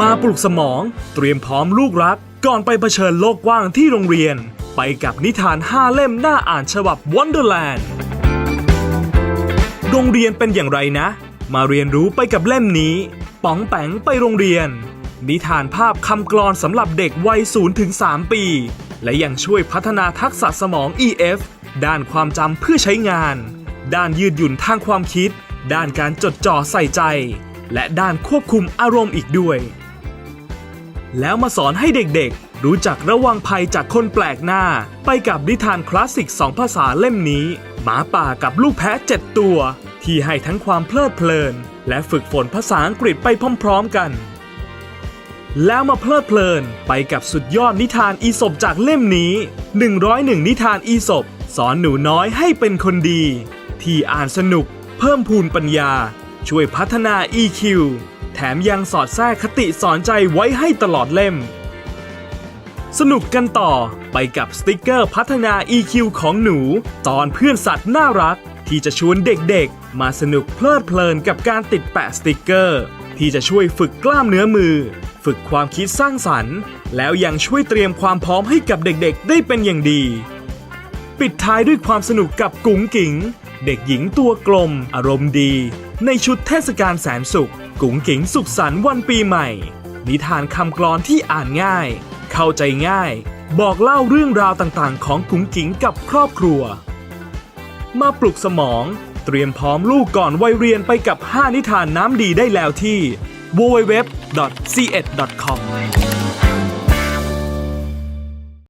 มาปลุกสมอง เตรียมพร้อมลูกรัก ก่อนไปเผชิญโลกกว้างที่โรงเรียน ไปกับนิทาน 5 เล่มหน่าอ่านฉบับ Wonderland โรงเรียนเป็นอย่างไรนะ มาเรียนรู้ไปกับเล่มนี้ ป๋องแปงไปโรงเรียน นิทานภาพคำกลอนสำหรับเด็กวัย0ถึง3ปี และยังช่วยพัฒนาทักษะสมอง EF ด้านความจำเพื่อใช้งาน ด้านยืดหยุ่นทางความคิด ด้านการจดจ่อใส่ใจ และด้านควบคุมอารมณ์อีกด้วย แล้วมาสอนให้เด็กๆ รู้จักระวังภัยจากคนแปลกหน้า ไปกับนิทานคลาสสิกสองภาษาเล่มนี้ หมาป่ากับลูกแพะเจ็ดตัว ที่ให้ทั้งความเพลิดเพลิน และฝึกฝนภาษาอังกฤษไปพร้อมๆกัน แล้วมาเพลิดเพลินไปกับสุดยอดนิทานอีสบจากเล่มนี้ 101 นิทานอีสบสอนหนูน้อยให้เป็นคนดี ที่อ่านสนุก เพิ่มพูนปัญญา ช่วยพัฒนา EQ แถมยังสอดแทรกคติสอนใจไว้ให้ตลอดเล่ม สนุกกันต่อไปกับสติกเกอร์พัฒนา EQ ของหนู ตอนเพื่อนสัตว์น่ารัก ที่จะชวนเด็กๆ มาสนุกเพลิดเพลินกับการติดแปะสติกเกอร์ ที่จะช่วยฝึกกล้ามเนื้อมือ ฝึกความคิดสร้างสรรค์ แล้วยังช่วยเตรียมความพร้อมให้กับเด็กๆ ได้เป็นอย่างดี ปิดท้ายด้วยความสนุกกับกุ๋งกิ๋งเด็กหญิงตัวกลม อารมณ์ดี ในชุดเทศกาลแสนสุข กุ๋งกิ๋งสุขสันต์วันปีใหม่ นิทานคำกลอนที่อ่านง่าย เข้าใจง่าย บอกเล่าเรื่องราวต่างๆ ของกุ๋งกิ๋งกับครอบครัว มาปลุกสมอง เตรียมพร้อมลูกก่อนวัยเรียนไปกับ 5 นิทานน้ำดีได้แล้วที่ www.c1.com